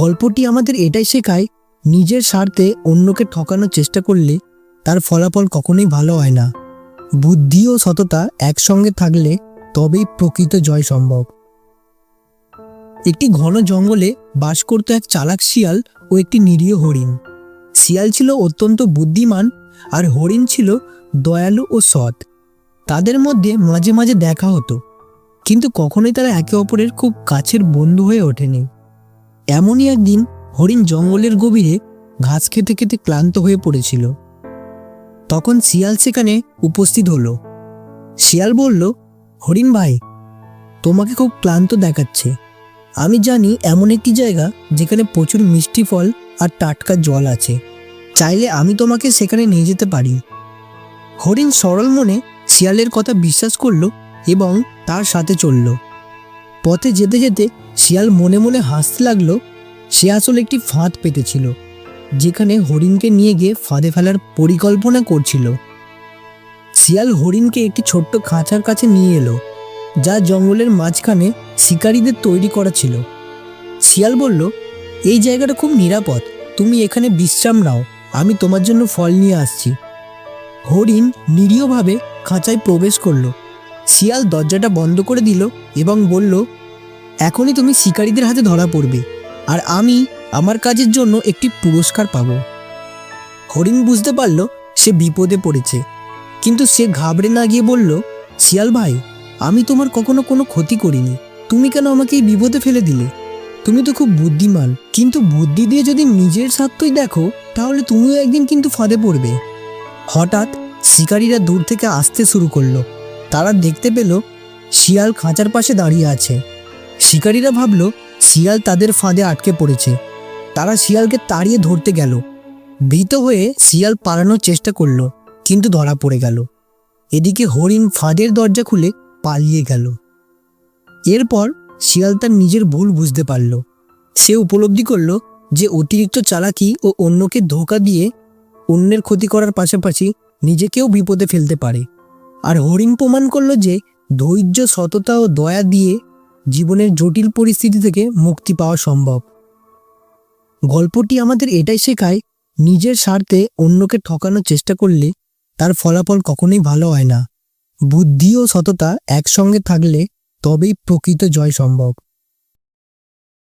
গল্পটি আমাদের এটাই শেখায়, নিজের স্বার্থে অন্যকে ঠকানোর চেষ্টা করলে তার ফলাফল কখনোই ভালো হয় না। বুদ্ধি ও সততা একসঙ্গে থাকলে তবেই প্রকৃত জয় সম্ভব। একটি ঘন জঙ্গলে বাস করত এক চালাক শিয়াল ও একটি নিরীহ হরিণ। শিয়াল ছিল অত্যন্ত বুদ্ধিমান আর হরিণ ছিল দয়ালু ও সৎ। তাদের মধ্যে মাঝে মাঝে দেখা হতো, কিন্তু কখনোই তারা একে অপরের খুব কাছের বন্ধু হয়ে ওঠেনি। এমনই একদিন হরিণ জঙ্গলের গভীরে ঘাস খেতে খেতে ক্লান্ত হয়ে পড়েছিল। তখন শিয়াল সেখানে উপস্থিত হলো। শিয়াল বলল, হরিণ ভাই, তোমাকে খুব ক্লান্ত দেখাচ্ছে। আমি জানি এমন একটি জায়গা যেখানে প্রচুর মিষ্টি ফল আর টাটকা জল আছে। চাইলে আমি তোমাকে সেখানে নিয়ে যেতে পারি। হরিণ সরল মনে শিয়ালের কথা বিশ্বাস করল এবং তার সাথে চলল। পথে যেতে যেতে শিয়াল মনে মনে হাসতে লাগল, সে আসলে একটি ফাঁদ পেতেছিল, যেখানে হরিণকে নিয়ে গিয়ে ফাঁদে ফেলার পরিকল্পনা করছিল। শিয়াল হরিণকে একটি ছোট্ট খাঁচার কাছে নিয়ে এলো, যা জঙ্গলের মাঝখানে শিকারীদের তৈরি করা ছিল। শিয়াল বলল, এই জায়গাটা খুব নিরাপদ, তুমি এখানে বিশ্রাম নাও, আমি তোমার জন্য ফল নিয়ে আসছি। হরিণ নিরীহভাবে খাঁচায় প্রবেশ করল। শিয়াল দরজাটা বন্ধ করে দিল এবং বলল এখনই তুমি শিকারীদের হাতে ধরা পড়বে, আর আমি আমার কাজের জন্য একটি পুরস্কার পাবো। হরিণ বুঝতে পারল সে বিপদে পড়েছে, কিন্তু সে ঘাবড়ে না গিয়ে বলল, শিয়াল ভাই, আমি তোমার কখনো কোনো ক্ষতি করিনি। তুমি কেন আমাকে এই বিপদে ফেলে দিলে? তুমি তো খুব বুদ্ধিমান, কিন্তু বুদ্ধি দিয়ে যদি নিজের স্বার্থই দেখো, তাহলে তুমিও একদিন কিন্তু ফাঁদে পড়বে। হঠাৎ শিকারীরা দূর থেকে আসতে শুরু করল। তারা দেখতে পেল শিয়াল খাঁচার পাশে দাঁড়িয়ে আছে। শিকারীরা ভাবল, শিয়াল তাদের ফাঁদে আটকে পড়েছে। তারা শিয়ালকে তাড়িয়ে ধরতে গেল। ভীত হয়ে শিয়াল পালানোর চেষ্টা করল, কিন্তু ধরা পড়ে গেল। এদিকে হরিণ ফাঁদের দরজা খুলে পালিয়ে গেল। এরপর শিয়াল তার নিজের ভুল বুঝতে পারল। সে উপলব্ধি করল যে অতিরিক্ত চালাকি ও অন্যকে ধোকা দিয়ে অন্যের ক্ষতি করার পাশাপাশি নিজেকেও বিপদে ফেলতে পারে। আর হরিণ প্রমাণ করল যে ধৈর্য, সততা ও দয়া দিয়ে জীবনের জটিল পরিস্থিতি থেকে মুক্তি পাওয়া সম্ভব। গল্পটি আমাদের এটাই শেখায়, নিজের স্বার্থে অন্যকে ঠকানোর চেষ্টা করলে তার ফলাফল কখনোই ভালো হয় না। বুদ্ধি ও সততা একসঙ্গে থাকলে তবেই প্রকৃত জয় সম্ভব।